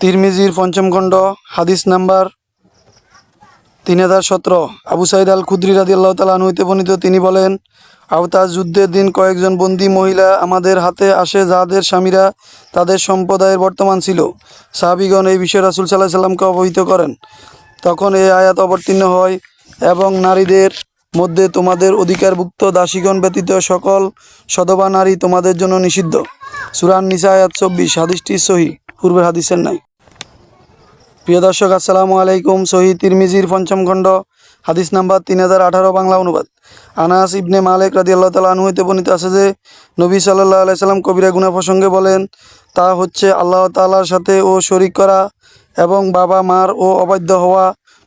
তিরমিজির পঞ্চম খণ্ড, হাদিস নাম্বার তিন হাজার সতেরো। আবু সাইদ আল খুদ্রি রাদি আল্লাহ তালা হইতে বর্ণিত, তিনি বলেন, আওতাজ যুদ্ধের দিন কয়েকজন বন্দী মহিলা আমাদের হাতে আসে, যাদের স্বামীরা তাদের সম্প্রদায়ের বর্তমান ছিল। সাহাবিগণ এই বিষয়ে রাসুল সাল্লাহ সাল্লামকে অবহিত করেন। তখন এই আয়াত অবতীর্ণ হয় এবং নারীদের মধ্যে তোমাদের অধিকারভুক্ত দাসীগণ ব্যতীত সকল সদবা নারী তোমাদের জন্য নিষিদ্ধ। সুরান নিসা আয়াত চব্বিশ, হাদিসটি সহি। পূর্বের হাদিসের নাই। প্রিয় দর্শক, আসসালামু আলাইকুম। সহি তিরমিজির পঞ্চম খণ্ড, হাদিস নাম্বার তিন হাজার আঠারো, বাংলা অনুবাদ। আনাস ইবনে মালিক রাদি আল্লাহ তালা আনহুইতে বর্ণিত আছে যে, নবী সাল্লাহ আলাইসাল্লাম কবিরা গুনা প্রসঙ্গে বলেন, তা হচ্ছে আল্লাহ তাআলার সাথে ও শরিক করা এবং বাবা, মার ও অবাধ্য হওয়া,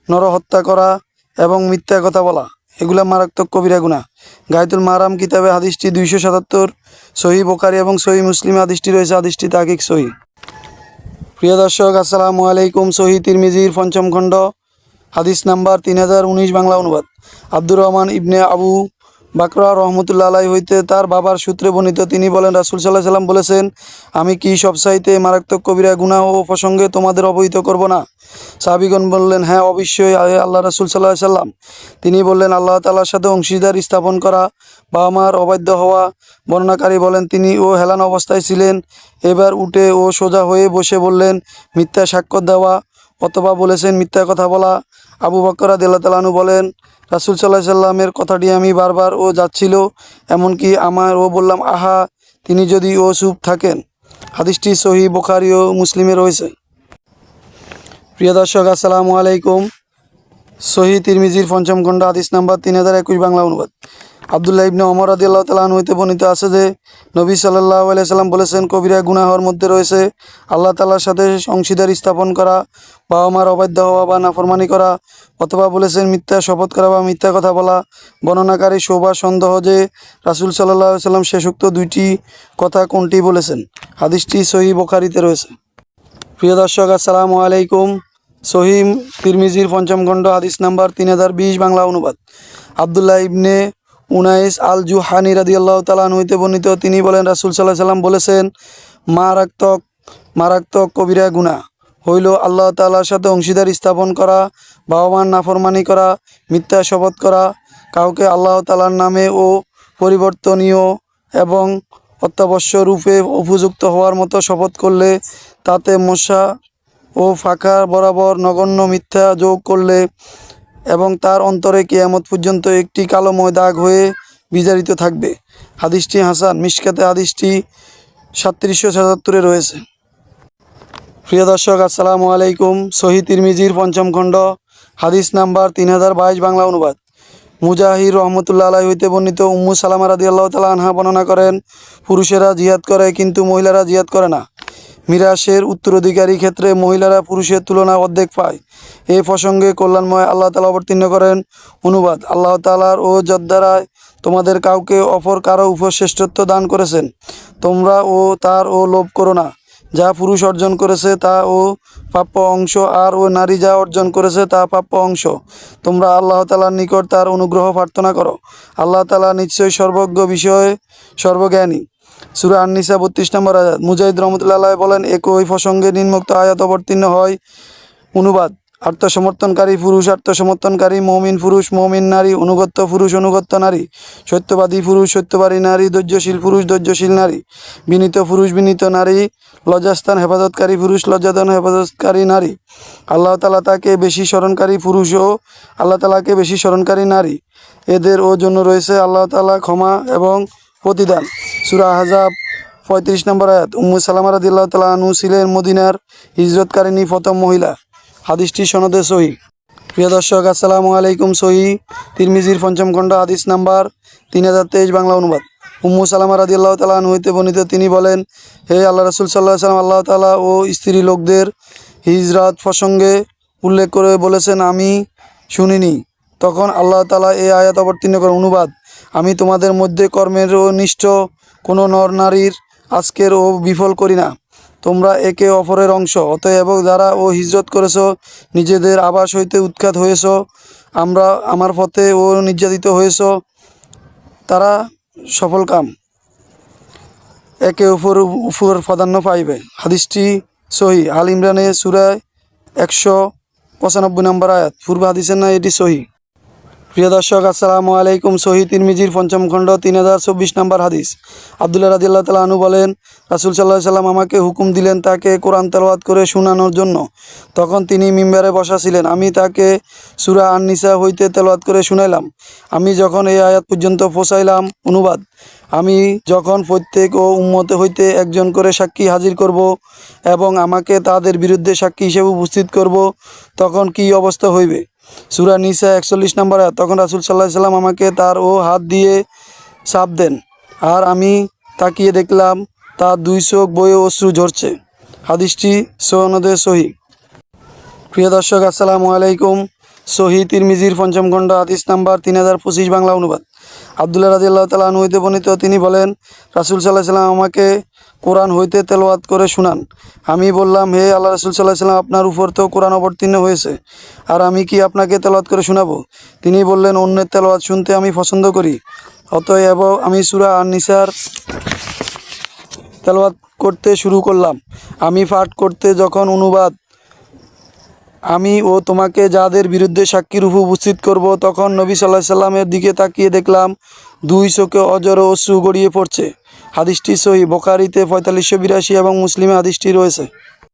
নরহত্যা করা এবং মিথ্যা কথা বলা। এগুলা মারাত্মক কবিরা গুনা গায়তুল মারাম কিতাবে হাদিসটি দুইশো সাতাত্তর সহি বোকারি এবং সহি মুসলিম হাদিসটি রয়েছে, হাদিসটি তাকিক সহি প্রিয় দর্শক, আসসালামু আলাইকুম। সহি তিরমিজির পঞ্চম খণ্ড, হাদিস নাম্বার তিন হাজার উনিশ বাংলা অনুবাদ। আব্দুর রহমান ইবনে আবু বাকরা রহমতুল্লা আলাই হইতে তার বাবার সূত্রে বর্ণিত তিনি বলেন, রাসুল সাল্লাহ সাল্লাম বলেছেন, আমি কি সবসাইতে মারাত্মক কবিরা, গুনাহ ও প্রসঙ্গে তোমাদের অবহিত করব না? সাহাবিগণ বললেন হ্যাঁ অবশ্যই, আল্লাহ রাসুল সাল্লাহ সাল্লাম তিনি বললেন, আল্লাহ তালার সাথে অংশীদার স্থাপন করা বাবা মার অবাধ্য হওয়া। বর্ণনাকারী বলেন, তিনি ও হেলান অবস্থায় ছিলেন, এবার উঠে ও সোজা হয়ে বসে বললেন, মিথ্যা সাক্ষ্য দেওয়া অথবা বলেছেন মিথ্যা কথা বলা। আবু বকরা দিল্লা তালানু বলেন, রাসুল সাল্লাহ সাল্লামের কথাটি আমি বারবার ও যাচ্ছিল, এমনকি আমার ও বললাম, আহা, তিনি যদি ও চুপ থাকেন। হাদিসটি সহি বোখারি ও মুসলিমে রয়েছে। প্রিয় দর্শক, আসসালামু আলাইকুম। সহি তিরমিজির পঞ্চম খণ্ড, হাদিস নাম্বার তিন হাজার একুশ, বাংলা অনুবাদ। আবদুল্লাহ ইবনে অমর আদি আল্লাহ তালাহ হইতে বর্ণিত আছে যে, নবী সাল্লাহ আলাইসাল্লাম বলেছেন, কবিরা গুনাহর মধ্যে রয়েছে আল্লাহ তালার সাথে অংশীদার স্থাপন করা বাবা মার অবাধ্য হওয়া বা নাফরমানি করা, অথবা বলেছেন মিথ্যা শপথ করা বা মিথ্যা কথা বলা বর্ণনাকারী শোভা সন্দেহ যে রাসুল সাল্লাহ সাল্লাম শেষোক্ত দুইটি কথা কোনটি বলেছেন? হাদিসটি সহি বোখারিতে রয়েছে। প্রিয় দর্শক, আসসালামু আলাইকুম। সহিম তিরমিজির পঞ্চম খণ্ড, হাদিস নাম্বার তিন হাজার বিশ, বাংলা অনুবাদ। আবদুল্লাহ ইবনে উনাইস আল জুহানি রাদি আল্লাহ তালান হইতে বর্ণিত, তিনি বলেন, রাসুল সাল্লাহ সাল্লাম বলেছেন, মারাত্মক মারাত্মক কবিরা গুণা হইল আল্লাহ তাআলার সাথে অংশীদার স্থাপন করা বাবা নাফরমানি করা, মিথ্যা শপথ করা, কাউকে আল্লাহ তালার নামে ও পরিবর্তনীয় এবং অত্যাবশ্য রূপে উপযুক্ত হওয়ার মতো শপথ করলে, তাতে মশা ও ফাঁকা বরাবর নগণ্য মিথ্যা যোগ করলে এবং তার অন্তরে কেয়ামত পর্যন্ত একটি কালোময় দাগ হয়ে বিজারিত থাকবে। হাদিসটি হাসান, মিশকাতে হাদিসটি সাতত্রিশশো সাতাত্তরে রয়েছে। প্রিয় দর্শক, আসসালামু আলাইকুম। সহি তিরমিজির পঞ্চম খণ্ড, হাদিস নাম্বার তিন হাজার বাইশ, বাংলা অনুবাদ। মুজাহির রহমতুল্লাহ আলাই হইতে বর্ণিত উম্মু সালামা রাদি আল্লাহ তালা আনহা বর্ণনা করেন, পুরুষেরা জিহাদ করে কিন্তু মহিলারা জিহাদ করে না। মিরাসের উত্তরাধিকারী ক্ষেত্রে মহিলারা পুরুষের তুলনায় অর্ধেক পায়। এই প্রসঙ্গে কল্যাণময় আল্লাহ তালা অবতীর্ণ করেন। অনুবাদ, আল্লাহ তালার ও যদ্বারায় তোমাদের কাউকে অপর কারও উপর শ্রেষ্ঠত্ব দান করেছেন। তোমরা ও তার ও লোভ করো না। যা পুরুষ অর্জন করেছে তা ও প্রাপ্য অংশ, আর ও নারী যা অর্জন করেছে তা প্রাপ্য অংশ। তোমরা আল্লাহ তালার নিকট তার অনুগ্রহ প্রার্থনা করো। আল্লাহ তালা নিশ্চয়ই সর্বজ্ঞ বিষয়ে সর্বজ্ঞানী। সুরা আননিসা বত্রিশ নম্বর আয়াত, মুজাহিদ রহমতুল্লাহ বলেন, একই প্রসঙ্গে নিম্নোক্ত আয়াত অবতীর্ণ হয়। অনুবাদ, আত্মসমর্থনকারী পুরুষ, আত্মসমর্থনকারী মৌমিন পুরুষ, মৌমিন নারী, অনুগত্য পুরুষ, অনুগত্য নারী, সত্যবাদী পুরুষ, সত্যবাদী নারী, ধৈর্যশীল পুরুষ, ধৈর্যশীল নারী, বিনীত পুরুষ, বিনীত নারী, লজ্জাস্থান, হেফাজতকারী পুরুষ, লজ্জাদান, হেফাজতকারী নারী। আল্লাহ তালা তাকে বেশি স্মরণকারী পুরুষ ও আল্লাহ তালাকে বেশি স্মরণকারী নারী। এদের ও জন্য রয়েছে আল্লাহ তালা ক্ষমা এবং প্রতিদান। সুরা হাজাব পঁয়ত্রিশ নম্বর আয়াত। উম্মু সালামা রাদিল্লাহ তালা আনু ছিলেন মদিনার হিজরতকারিণী প্রথম মহিলা। হাদিসটি সনদে সহি। প্রিয় দর্শক, আসসালামু আলাইকুম, সহি তিরমিজির পঞ্চম খণ্ড, হাদিস নাম্বার তিন হাজার তেইশ, বাংলা অনুবাদ। উম্মু সালামা রাদি আল্লাহ তালা হইতে বর্ণিত তিনি বলেন, হে আল্লাহ রসুল সাল্লাহ সাল্লাম আল্লাহ তালা ও স্ত্রী লোকদের হিজরাত প্রসঙ্গে উল্লেখ করে বলেছেন, আমি শুনিনি। তখন আল্লাহ তালা এই আয়াত অবতীর্ণ করে অনুবাদ আমি তোমাদের মধ্যে কর্মের নিষ্ঠ, কোনো নর নারীর আজকের ও বিফল করি না। তোমরা একে অপরের অংশ, অতএব যারা ও হিজরত করেছ, নিজেদের আবাস হইতে উৎখাত হয়েছ, আমরা আমার পথে ও নির্যাতিত হয়েছ, তারা সফল কাম। একে অপর উপর প্রাধান্য পাইবে। হাদিসটি সহি। আল ইমরানে সুরায় একশো পঁচানব্বই নম্বর আয়াত। পূর্ব হাদিসের না এটি সহি। প্রিয় দর্শক, আসসালামু আলাইকুম। সহি তিরমিজির পঞ্চম খণ্ড, তিন হাজার চব্বিশ নম্বর হাদিস। আবদুল্লাহ রাদিল্লাহ তালা আনু বলেন, রাসুল সাল্লাহ সাল্লাম আমাকে হুকুম দিলেন তাকে কোরআন তেলাওয়াত করে শোনানোর জন্য। তখন তিনি মিম্বারে বসা ছিলেন। আমি তাকে সুরা আননিসা হইতে তেলাওয়াত করে শুনাইলাম। আমি যখন এই আয়াত পর্যন্ত পৌঁছাইলাম, অনুবাদ, আমি যখন প্রত্যেক ও উম্মতে হইতে একজন করে সাক্ষী হাজির করব এবং আমাকে তাদের বিরুদ্ধে সাক্ষী হিসেবে উপস্থিত করব, তখন কি অবস্থা হইবে? সুরা নিসা একচল্লিশ নম্বর তখন রাসুল সাল্লাহ সাল্লাম আমাকে তার ও হাত দিয়ে সাপ দেন, আর আমি তাকিয়ে দেখলাম তার দুই চোখ বয়ে অশ্রু ঝরছে। হাদিসটি সনদে সহি। প্রিয় দর্শক, আসসালামু আলাইকুম। সহি তিরমিজির পঞ্চম খণ্ড, হাদিস নাম্বার তিন হাজার পঁচিশ, বাংলা অনুবাদ। আবদুল্লাহ রাজি আল্লাহ তালা হইতে বর্ণিত, তিনি বলেন, রাসুল সাল্লাহ সাল্লাম আমাকে কোরআন হইতে তেলাওয়াত করে শুনান। আমি বললাম, হে আল্লাহ রসুল সাল্লাহ সাল্লাম, আপনার উপর তো কোরআন অবতীর্ণ হয়েছে, আর আমি কি আপনাকে তেলাওয়াত করে শোনাবো? তিনি বললেন, অন্যের তেলাওয়াত শুনতে আমি পছন্দ করি, অতএব আমি সুরা আর নিসার তেলাওয়াত করতে শুরু করলাম। আমি পাঠ করতে যখন অনুবাদ আমি ও তোমাকে যাদের বিরুদ্ধে সাক্ষী রূপে উপস্থিত করব, তখন নবী সাল্লাহ সাল্লামের দিকে তাকিয়ে দেখলাম দুই চোখে অজর অশ্রু গড়িয়ে পড়ছে। হাদিসটি সহি বোকারিতে পঁয়তাল্লিশশো বিরাশি এবং মুসলিমে হাদিসটি রয়েছে।